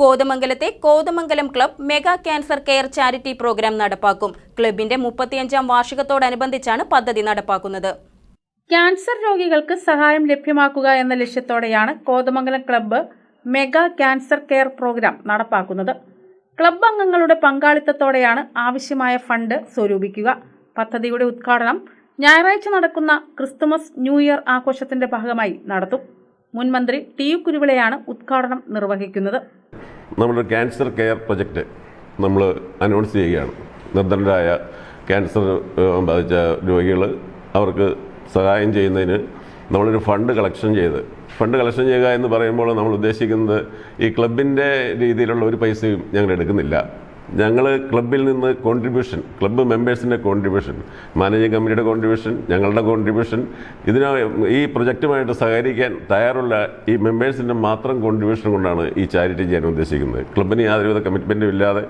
കോതമംഗലത്തെ Kothamangalam club mega cancer care charity programme നടപ്പാക്കും. ക്ലബിന്റെ മുപ്പത്തിയഞ്ചാം വാർഷികത്തോടനുബന്ധിച്ചാണ് പദ്ധതി നടപ്പാക്കുന്നത്. ക്യാൻസർ രോഗികൾക്ക് സഹായം ലഭ്യമാക്കുക എന്ന ലക്ഷ്യത്തോടെയാണ് Kothamangalam club mega cancer care programme നടപ്പാക്കുന്നത്. ക്ലബ് അംഗങ്ങളുടെ പങ്കാളിത്തത്തോടെയാണ് ആവശ്യമായ ഫണ്ട് സ്വരൂപിക്കുക. പദ്ധതിയുടെ ഉദ്ഘാടനം ഞായറാഴ്ച നടക്കുന്ന ക്രിസ്തുമസ് ന്യൂ ഇയർ ആഘോഷത്തിന്റെ ഭാഗമായി നടത്തും. മുൻമന്ത്രി ടി യു കുരുവിളയാണ് ഉദ്ഘാടനം നിർവഹിക്കുന്നത്. നമ്മുടെ ക്യാൻസർ കെയർ പ്രൊജക്റ്റ് നമ്മൾ അനൗൺസ് ചെയ്യുകയാണ്. നിർദ്ധനരായ ക്യാൻസർ ബാധിച്ച രോഗികൾ അവർക്ക് സഹായം ചെയ്യുന്നതിന് നമ്മളൊരു ഫണ്ട് കളക്ഷൻ ചെയ്ത്. ഫണ്ട് കളക്ഷൻ ചെയ്യുക എന്ന് പറയുമ്പോൾ നമ്മൾ ഉദ്ദേശിക്കുന്നത് ഈ ക്ലബിന്റെ രീതിയിലുള്ള ഒരു പൈസയും ഞങ്ങൾ എടുക്കുന്നില്ല. ഞങ്ങൾ ക്ലബിൽ നിന്ന് കോൺട്രിബ്യൂഷൻ ക്ലബ്ബ് മെമ്പേഴ്സിന്റെ കോൺട്രിബ്യൂഷൻ മാനേജിംഗ് കമ്മിറ്റിയുടെ കോൺട്രിബ്യൂഷൻ ഞങ്ങളുടെ കോൺട്രിബ്യൂഷൻ ഇതിന് ഈ പ്രൊജക്റ്റുമായിട്ട് സഹകരിക്കാൻ തയ്യാറുള്ള ഈ മെമ്പേഴ്സിന്റെ മാത്രം കോൺട്രിബ്യൂഷൻ കൊണ്ടാണ് ഈ ചാരിറ്റി ചെയ്യാൻ ഉദ്ദേശിക്കുന്നത്. ക്ലബിന് യാതൊരുവിധ കമ്മിറ്റ്മെന്റും ഇല്ലാതെ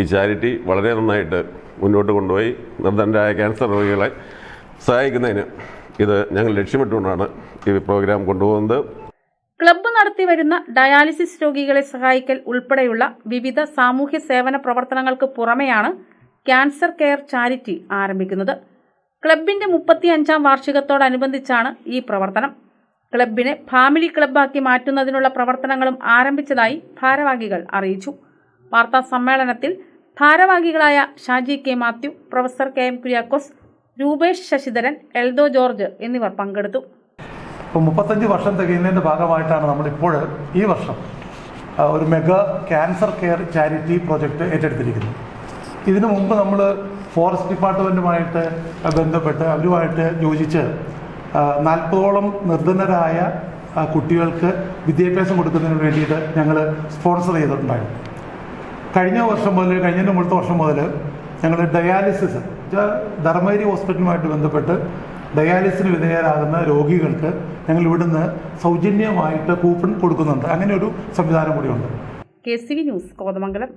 ഈ ചാരിറ്റി വളരെ നന്നായിട്ട് മുന്നോട്ട് കൊണ്ടുപോയി. നിർദ്ധനരായ ക്യാൻസർ രോഗികളെ സഹായിക്കുന്നതിന് ഇത് ഞങ്ങൾ ലക്ഷ്യമിട്ടുകൊണ്ടാണ് ഈ പ്രോഗ്രാം കൊണ്ടുപോകുന്നത്. ക്ലബ്ബ് നടത്തിവരുന്ന ഡയാലിസിസ് രോഗികളെ സഹായിക്കൽ ഉൾപ്പെടെയുള്ള വിവിധ സാമൂഹ്യ സേവന പ്രവർത്തനങ്ങൾക്ക് പുറമെയാണ് ക്യാൻസർ കെയർ ചാരിറ്റി ആരംഭിക്കുന്നത്. ക്ലബിന്റെ മുപ്പത്തി അഞ്ചാം വാർഷികത്തോടനുബന്ധിച്ചാണ് ഈ പ്രവർത്തനം. ക്ലബിനെ ഫാമിലി ക്ലബ്ബാക്കി മാറ്റുന്നതിനുള്ള പ്രവർത്തനങ്ങളും ആരംഭിച്ചതായി ഭാരവാഹികൾ അറിയിച്ചു. വാർത്താ സമ്മേളനത്തിൽ ഭാരവാഹികളായ Shaji K Mathew professor K M Kuriakose Rupesh Sasidharan Eldho George എന്നിവർ പങ്കെടുത്തു. ഇപ്പോൾ മുപ്പത്തഞ്ച് വർഷം തികയുന്നതിന്റെ ഭാഗമായിട്ടാണ് നമ്മൾ ഇപ്പോൾ ഈ വർഷം ഒരു mega cancer care charity project ഏറ്റെടുത്തിരിക്കുന്നത്. ഇതിനു മുമ്പ് നമ്മൾ ഫോറസ്റ്റ് ഡിപ്പാർട്ട്മെന്റുമായിട്ട് ബന്ധപ്പെട്ട് അവരുമായിട്ട് യോജിച്ച് നാൽപ്പതോളം നിർധനരായ കുട്ടികൾക്ക് വിദ്യാഭ്യാസം കൊടുക്കുന്നതിന് വേണ്ടിയിട്ട് ഞങ്ങൾ സ്പോൺസർ ചെയ്തിട്ടുണ്ടായിരുന്നു. കഴിഞ്ഞ വർഷം മുതൽ കഴിഞ്ഞതിന്റെ മുഴുത്ത വർഷം മുതൽ ഞങ്ങൾ ഡയാലിസിസ് ധർമ്മേരി ഹോസ്പിറ്റലുമായിട്ട് ബന്ധപ്പെട്ട് ഡയാലിസിന് വിധേയരാകുന്ന രോഗികൾക്ക് ഞങ്ങൾ ഇവിടുന്ന് സൗജന്യമായിട്ട് കൂപ്പൺ കൊടുക്കുന്നുണ്ട്. അങ്ങനെ ഒരു സംവിധാനം കൂടിയുണ്ട്. K C V news Kothamangalam.